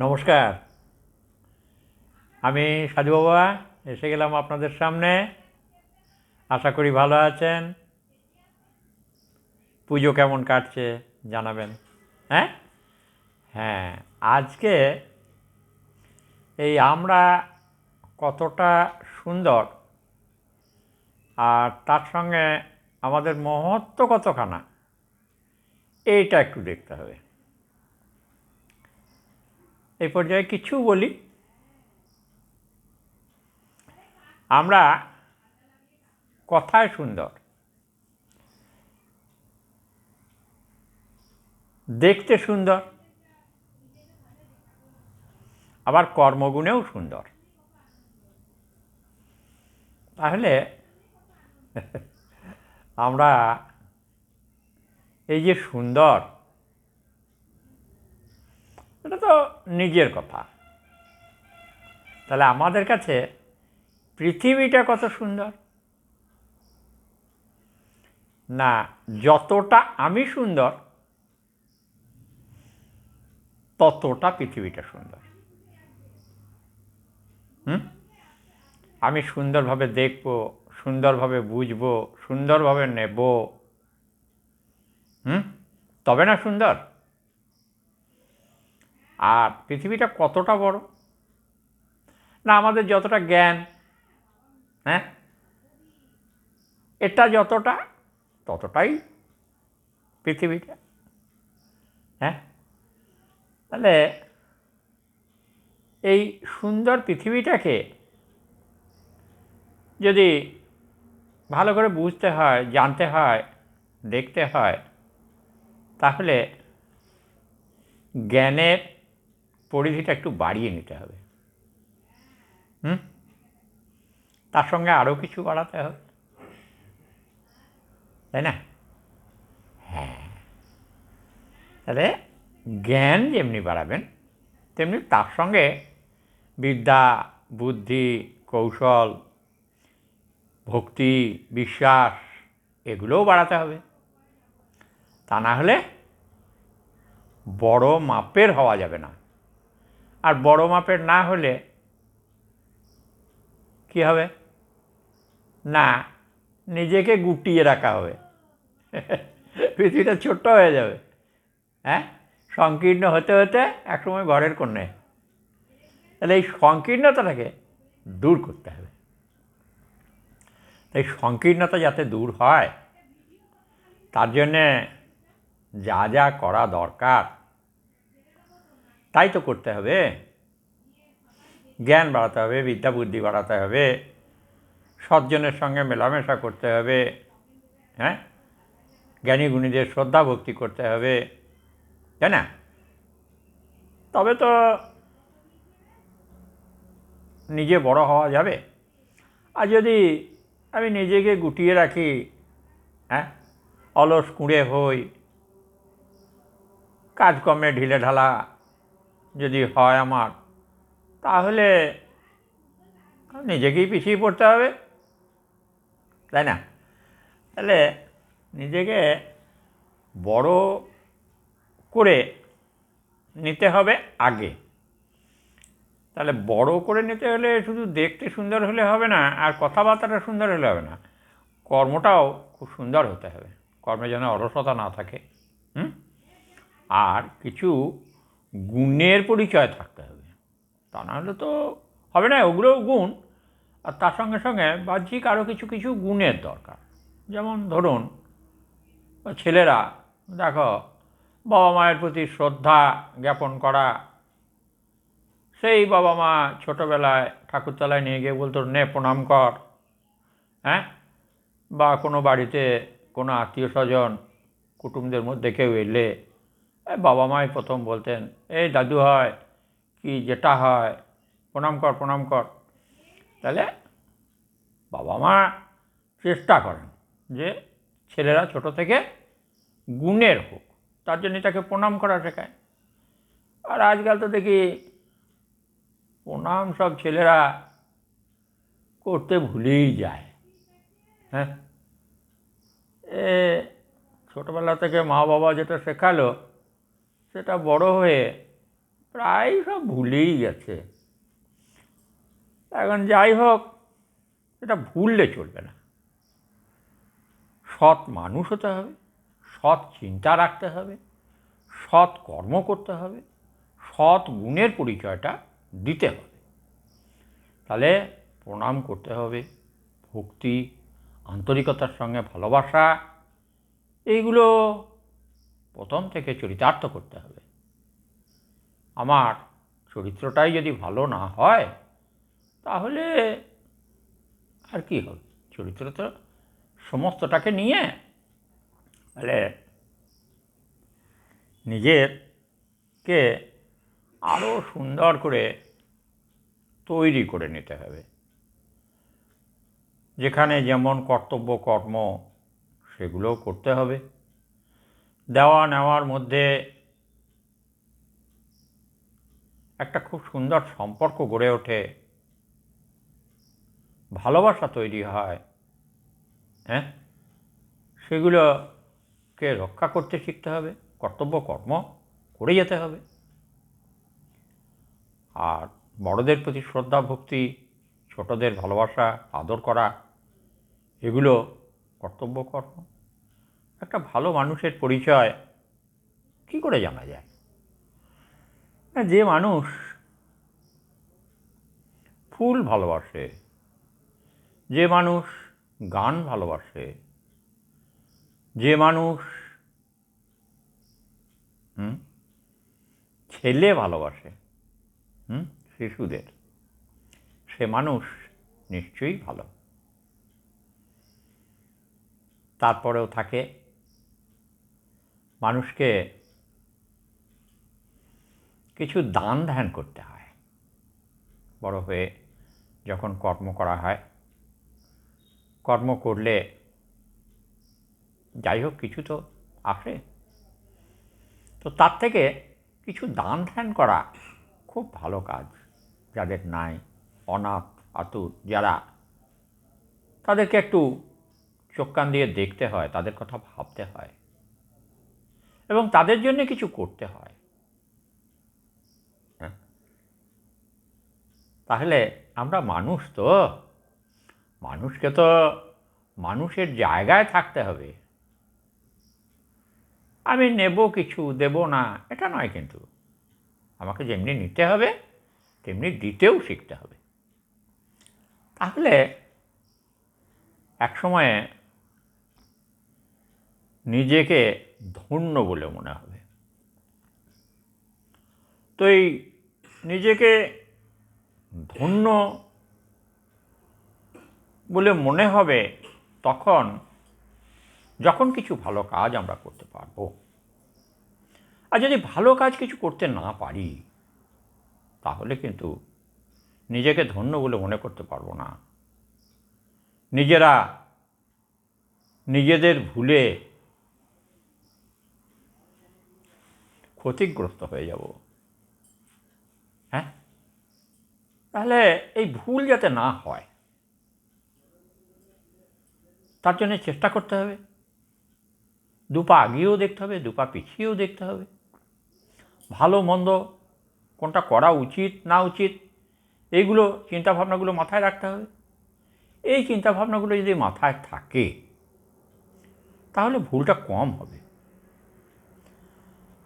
নমস্কার। আমি সাধু বাবা, এসে গেলাম আপনাদের সামনে। আশা করি ভালো আছেন। পুজো কেমন কাটছে জানাবেন। হ্যাঁ? হ্যাঁ আজকে এই আমরা কতটা সুন্দর, আর তার সঙ্গে আমাদের মহত্ব কতখানা, এইটা একটু দেখতে হবে। এই পর্যায়ে কিছু বলি। আমরা কথায় সুন্দর। দেখতে সুন্দর। আবার কর্মগুণেও সুন্দর। তাহলে আমরা এই যে সুন্দর, এটা তো নিজের কথা। তাহলে আমাদের কাছে পৃথিবীটা কত সুন্দর? না, যতটা আমি সুন্দর, ততটা পৃথিবীটা সুন্দর। হুম? আমি সুন্দরভাবে দেখব, সুন্দরভাবে বুঝব, সুন্দরভাবে নেব। হুম? তবে না সুন্দর? আর পৃথিবীটা কতটা বড়? না, আমাদের যতটা জ্ঞান হ্যাঁ? এটা যতটা, ততটাই পৃথিবীটা হ্যাঁ? তাহলে এই সুন্দর পৃথিবীটাকে যদি ভালো করে বুঝতে হয়, জানতে হয়, দেখতে হয়, তাহলে জ্ঞানের পরিধিটা একটু বাড়িয়ে নিতে হবে। হুম? তার সঙ্গে আরও কিছু বাড়াতে হবে। তাই না? হ্যাঁ। তাহলে জ্ঞান যেমনি বাড়াবেন, তেমনি তার সঙ্গে বিদ্যা, বুদ্ধি, কৌশল, ভক্তি, বিশ্বাস এগুলোও বাড়াতে হবে। তা না হলে বড় মাপের হওয়া যাবে না। আর বড় মাপের না হলে কি হবে? না, নিজেকে গুটিয়ে রাখা হবে। পৃথিবীটা ছোট্ট হয়ে যাবে। হ্যাঁ? সংকীর্ণ হতে হতে একসময় ঘরের কন্যা। তাহলে এই সংকীর্ণতাটাকে দূর করতে হবে। তাই সংকীর্ণতা যাতে দূর হয়, তার জন্যে যা যা করা দরকার তাই তো করতে হবে। জ্ঞান বাড়াতে হবে, বিদ্যা বুদ্ধি বাড়াতে হবে, সজ্জনের সঙ্গে মেলামেশা করতে হবে হ্যাঁ? জ্ঞানী গুণীদের শ্রদ্ধা ভক্তি করতে হবে, তাই না? তবে তো নিজে বড় হওয়া যাবে। আর যদি আমি নিজেকে গুটিয়ে রাখি হ্যাঁ? অলস কুঁড়ে হই, কাজকর্মে ঢিলে ঢালা যদি হয় আমার, তাহলে নিজেকেই পিছিয়ে পড়তে হবে, তাই না? তাহলে নিজেকে বড় করে নিতে হবে আগে। তাহলে বড় করে নিতে হলে শুধু দেখতে সুন্দর হলে হবে না, আর কথাবার্তাটা সুন্দর হলে হবে না। কর্মটাও খুব সুন্দর হতে হবে। কর্মে যেন অলসতা না থাকে, হুম? আর কিছু গুণের পরিচয় থাকতে হবে। তা নাহলে তো হবে না, ওগুলোও গুণ। আর তার সঙ্গে সঙ্গে বাহ্যিক আরও কিছু কিছু গুণের দরকার। যেমন ধরুন, ছেলেরা, দেখো, বাবা মায়ের প্রতি শ্রদ্ধা জ্ঞাপন করা, সেই বাবা মা ছোটোবেলায় ঠাকুরতলায় নিয়ে গিয়ে বলতো, নে, প্রণাম কর। হ্যাঁ? বা কোনো বাড়িতে কোনো আত্মীয় স্বজন, কুটুমদের মধ্যে কেউ এলে বাবা মাই প্রথম বলতেন, এই দাদু হয় কি যেটা হয় প্রণাম কর প্রণাম কর। তাহলে বাবা মা চেষ্টা করেন যে ছেলেরা ছোট থেকে গুণের হোক, তার জন্য তাকে প্রণাম করা শেখায়। আর আজকাল তো দেখি প্রণাম সব ছেলেরা করতে ভুলেই যায় হ্যাঁ? এ ছোটোবেলা থেকে মা বাবা যেটা শেখালো সেটা বড় হয়ে প্রায় সব ভুলেই গেছে। এখন যাই হোক, এটা ভুললে চলবে না। সৎ মানুষ হতে হবে, সৎ চিন্তা রাখতে হবে, সৎ কর্ম করতে হবে, সৎ গুণের পরিচয়টা দিতে হবে। তাহলে প্রণাম করতে হবে, ভক্তি, আন্তরিকতার সঙ্গে ভালোবাসা, এইগুলো প্রথম থেকে চরিতার্থ করতে হবে। আমার চরিত্রটাই যদি ভালো না হয়, তাহলে আর কি হবে? চরিত্র তো সমস্তটাকে নিয়ে তাহলে নিজেরকে আরও সুন্দর করে তৈরি করে নিতে হবে। যেখানে যেমন কর্তব্য, কর্ম, সেগুলোও করতে হবে। দেওয়া নেওয়ার মধ্যে একটা খুব সুন্দর সম্পর্ক গড়ে ওঠে। ভালোবাসা তৈরি হয় হ্যাঁ? সেগুলোকে রক্ষা করতে শিখতে হবে, কর্তব্য কর্ম করে যেতে হবে। আর বড়দের প্রতি শ্রদ্ধা, ভক্তি, ছোটদের ভালোবাসা, আদর করা, এগুলো কর্তব্য কর্ম। একটা ভালো মানুষের পরিচয় কি করে জানা যায়? যে মানুষ ফুল ভালোবাসে যে মানুষ গান ভালোবাসে যে মানুষ ছেলে ভালোবাসে হুম, শিশুদের সে মানুষ নিশ্চয়ই ভালো। তারপরেও থাকে মানুষকে কিছু দান ধ্যান করতে হয়। বড় হয়ে যখন কর্ম করা হয়, কর্ম করলে যাই হোক কিছু তো আসে। তো তার থেকে কিছু দান ধ্যান করা খুব ভালো কাজ, যাদের নাই অনাথ, আতুর, যারা তাদেরকে একটু চোখ কান দিয়ে দেখতে হয়, তাদের কথা ভাবতে হয়। এবং তাদের জন্য কিছু করতে হয়। হ্যাঁ? তাহলে আমরা মানুষ তো, মানুষকে তো মানুষের জায়গায় থাকতে হবে। আমি নেব কিছু, দেব না, এটা নয় কিন্তু। আমাকে যেমনি নিতে হবে, তেমনি দিতেও শিখতে হবে। তাহলে এক সময়ে নিজেকে ধন্য বলে মনে হবে। তো এই নিজেকে ধন্য বলে মনে হবে তখন যখন কিছু ভালো কাজ আমরা করতে পারব। আর যদি ভালো কাজ কিছু করতে না পারি, তাহলে কিন্তু নিজেকে ধন্য বলে মনে করতে পারব না। নিজেরা নিজেদের ভুলে ক্ষতিগ্রস্ত হয়ে যাব। হ্যাঁ? তাহলে এই ভুল যাতে না হয়, তার জন্য চেষ্টা করতে হবে। দুপা আগিয়েও দেখতে হবে দুপা পিছিয়েও দেখতে হবে। ভালো মন্দ কোনটা করা উচিত, না উচিত, এইগুলো চিন্তাভাবনাগুলো মাথায় রাখতে হবে। এই চিন্তাভাবনাগুলো যদি মাথায় থাকে, তাহলে ভুলটা কম হবে।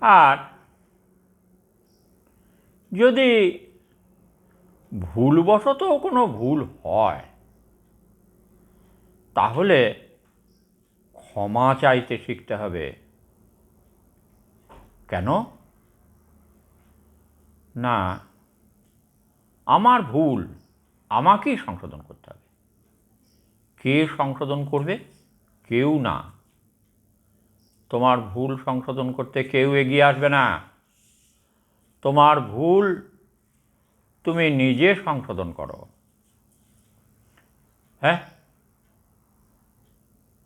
আর যদি ভুলবশত কোনো ভুল হয়, তাহলে ক্ষমা চাইতে শিখতে হবে। কেন? না, আমার ভুল আমাকেই সংশোধন করতে হবে। কে সংশোধন করবে? কেউ না। তোমার ভুল সংশোধন করতে কেউ এগিয়ে আসবে না। তোমার ভুল তুমি নিজে সংশোধন করো। হ্যাঁ?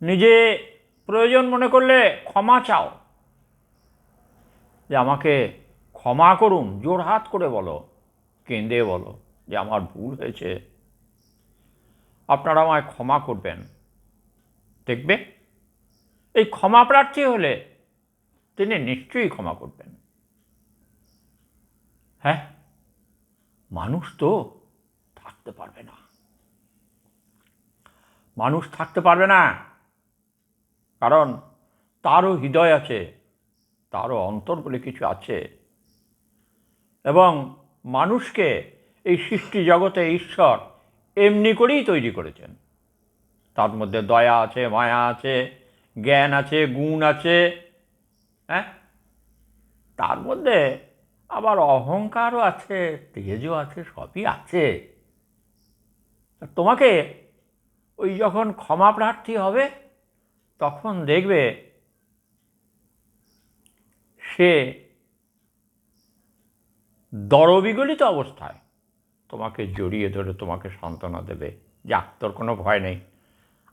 নিজে প্রয়োজন মনে করলে ক্ষমা চাও। যে আমাকে ক্ষমা করুন, জোর হাত করে বলো, কেঁদে বলো যে আমার ভুল হয়েছে। আপনারা আমায় ক্ষমা করবেন। দেখবে? এই ক্ষমা প্রার্থী হলে তিনি নিশ্চয়ই ক্ষমা করবেন। হ্যাঁ? মানুষ তো থাকতে পারবে না। মানুষ থাকতে পারবে না। কারণ তারও হৃদয় আছে, তারও অন্তর বলে কিছু আছে। এবং মানুষকে এই সৃষ্টি জগতে ঈশ্বর এমনি করেই তৈরি করেছেন। তার মধ্যে দয়া আছে, মায়া আছে, জ্ঞান আছে, গুণ আছে হ্যাঁ? তার মধ্যে আবার অহংকারও আছে, তেজও আছে, সবই আছে। তোমাকে ওই যখন ক্ষমা প্রার্থী হবে, তখন দেখবে সে দরবিগলিত অবস্থায় তোমাকে জড়িয়ে ধরে, তোমাকে সান্ত্বনা দেবে। যাক, তোর কোনো ভয় নেই।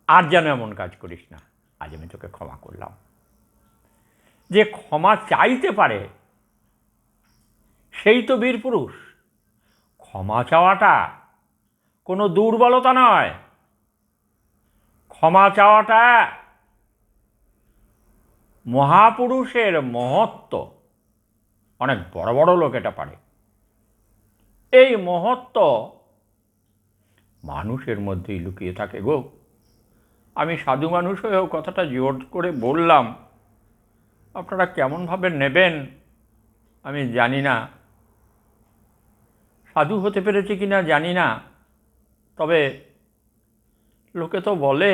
আর যেন এমন কাজ করিস না। আজ আমি তোকে ক্ষমা করলাম। যে ক্ষমা চাইতে পারে সেই তো বীর পুরুষ। ক্ষমা চাওয়াটা কোনো দুর্বলতা নয়। ক্ষমা চাওয়াটা মহাপুরুষের মহত্ব। অনেক বড় বড় লোক এটা পারে। এই মহত্ব মানুষের মধ্যেই লুকিয়ে থাকে গো। আমি সাধু মানুষ হয়েও কথাটা জোর করে বললাম। আপনারা কেমনভাবে নেবেন আমি জানি না। সাধু হতে পেরেছে কি না জানি না। তবে লোকে তো বলে,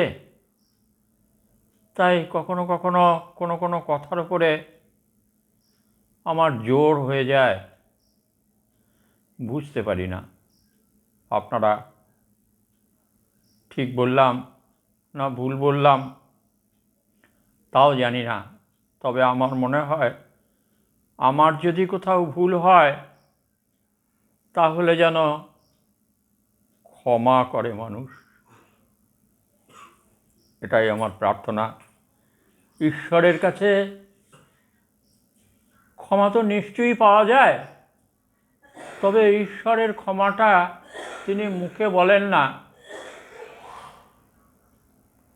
তাই কখনো কখনো কোনো কোনো কথার উপরে আমার জোর হয়ে যায়। বুঝতে পারি না। আপনারা ঠিক বললাম না ভুল বললাম, তাও জানি না। তবে আমার মনে হয়, আমার যদি কোথাও ভুল হয় তাহলে যেন ক্ষমা করে মানুষ। এটাই আমার প্রার্থনা। ঈশ্বরের কাছে ক্ষমা তো নিশ্চয়ই পাওয়া যায়, তবে ঈশ্বরের ক্ষমাটা তিনি মুখে বলেন না।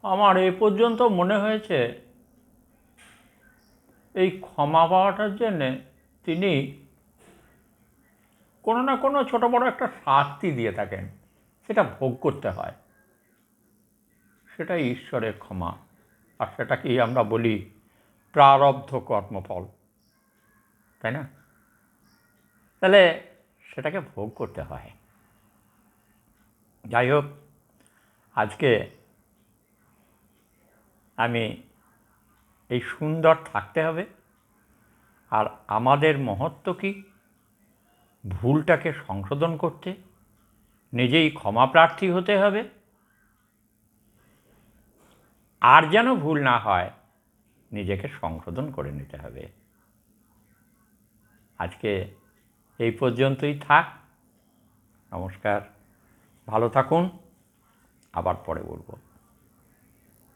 আমার এ পর্যন্ত মনে হয়েছে, এই ক্ষমা পাওয়াটার জন্যে তিনি কোনো না কোনো ছোট বড় একটা শাস্তি দিয়ে থাকেন, সেটা ভোগ করতে হয়। সেটাই ঈশ্বরের ক্ষমা। আর সেটাকেই আমরা বলি প্রারব্ধ কর্মফল। তাই না? তাহলে সেটাকে ভোগ করতে হয়। যাই হোক, আজকে আমি এই সুন্দর থাকতে হবে। আর আমাদের মহত্ব কি? ভুলটাকে সংশোধন করতে, নিজেই ক্ষমা প্রার্থী হতে হবে। আর যেন ভুল না হয়, নিজেকে সংশোধন করে নিতে হবে। আজকে এই পর্যন্তই থাক। নমস্কার। ভালো থাকুন। আবার পরে বলব।